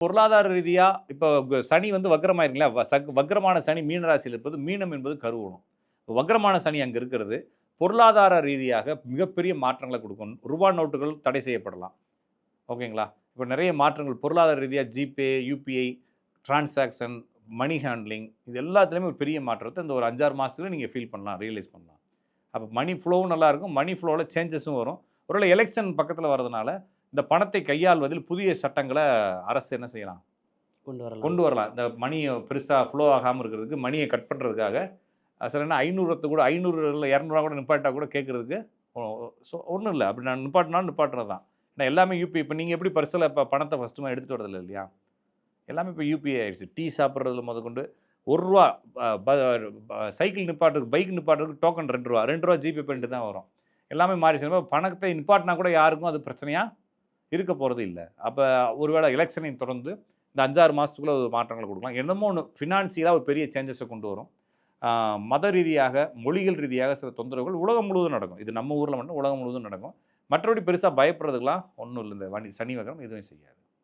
பொருளாதார ரீதியாக இப்போ சனி வந்து வக்ரமாயிருங்களா சக் வக்ரமான சனி மீன ராசியில் இருப்பது மீனம் என்பது கருவணும் வக்ரமான சனி அங்கே இருக்கிறது. பொருளாதார ரீதியாக மிகப்பெரிய மாற்றங்களை கொடுக்கும். ரூபா நோட்டுகள் தடை செய்யப்படலாம். ஓகேங்களா? இப்போ நிறைய மாற்றங்கள் பொருளாதார ரீதியாக GPay UPI transaction money handling இது எல்லாத்துலேயுமே ஒரு பெரிய மாற்றத்தை இந்த ஒரு அஞ்சாறு மாதத்துல நீங்கள் ஃபீல் பண்ணலாம் ரியலைஸ் பண்ணலாம். அப்போ மணி ஃப்ளோவும் நல்லாயிருக்கும் மணி ஃப்ளோவில் சேஞ்சஸும் வரும். ஒருவேளை எலெக்ஷன் பக்கத்தில் வரதுனால இந்த பணத்தை கையாள்வதில் புதிய சட்டங்களை அரசு என்ன செய்யலாம்? கொண்டு வரலாம். கொண்டு வரலாம். இந்த மணியை பெருசாக ஃப்ளோ ஆகாமல் இருக்கிறதுக்கு மணியை கட் பண்ணுறதுக்காக சில என்ன ஐநூறுத்து கூட ஐநூறு இல்லை இரநூறுவா கூட நிப்பாட்டா கூட கேட்குறதுக்கு ஒன்றும் இல்லை. அப்படி நான் நிப்பாட்டினாலும் நிப்பாட்டுறது தான் ஏன்னா எல்லாமே யூபிஐ இப்போ நீங்கள் எப்படி பர்ஸில் இப்போ பணத்தை ஃபஸ்ட்டுமா எடுத்துகிட்டு வரதில்ல இல்லையா? எல்லாமே இப்போ யூபிஐ ஆயிடுச்சு. டீ சாப்பிட்றதுல முதற்கொண்டு ஒரு ரூபா சைக்கிள் நிப்பாட்டுறதுக்கு பைக் நிப்பாட்டுறதுக்கு டோக்கன் ரெண்டு ரூபா ரெண்டு ரூபா ஜிபே பண்ணிட்டு தான் வரும். எல்லாமே மாறிச்சு பணத்தை நிப்பாட்டினா கூட யாருக்கும் அது பிரச்சனையாக இருக்க போகிறது இல்லை. அப்போ ஒருவேளை எலெக்ஷனை தொடர்ந்து இந்த அஞ்சாறு மாதத்துக்குள்ளே ஒரு மாற்றங்களை கொடுக்கலாம். என்னமோ ஒன்று ஃபினான்சியலாக ஒரு பெரிய சேஞ்சஸை கொண்டு வரும். மத ரீதியாக மொழிகள் ரீதியாக சில தொந்தரவுகள் உலகம் முழுவதும் நடக்கும். இது நம்ம ஊரில் மட்டும் உலகம் முழுவதும் நடக்கும். மற்றபடி பெருசாக பயப்படுறதுக்கெலாம் ஒன்றும் இல்லை. இந்த வணி சனி வகரம் எதுவும் செய்யாது.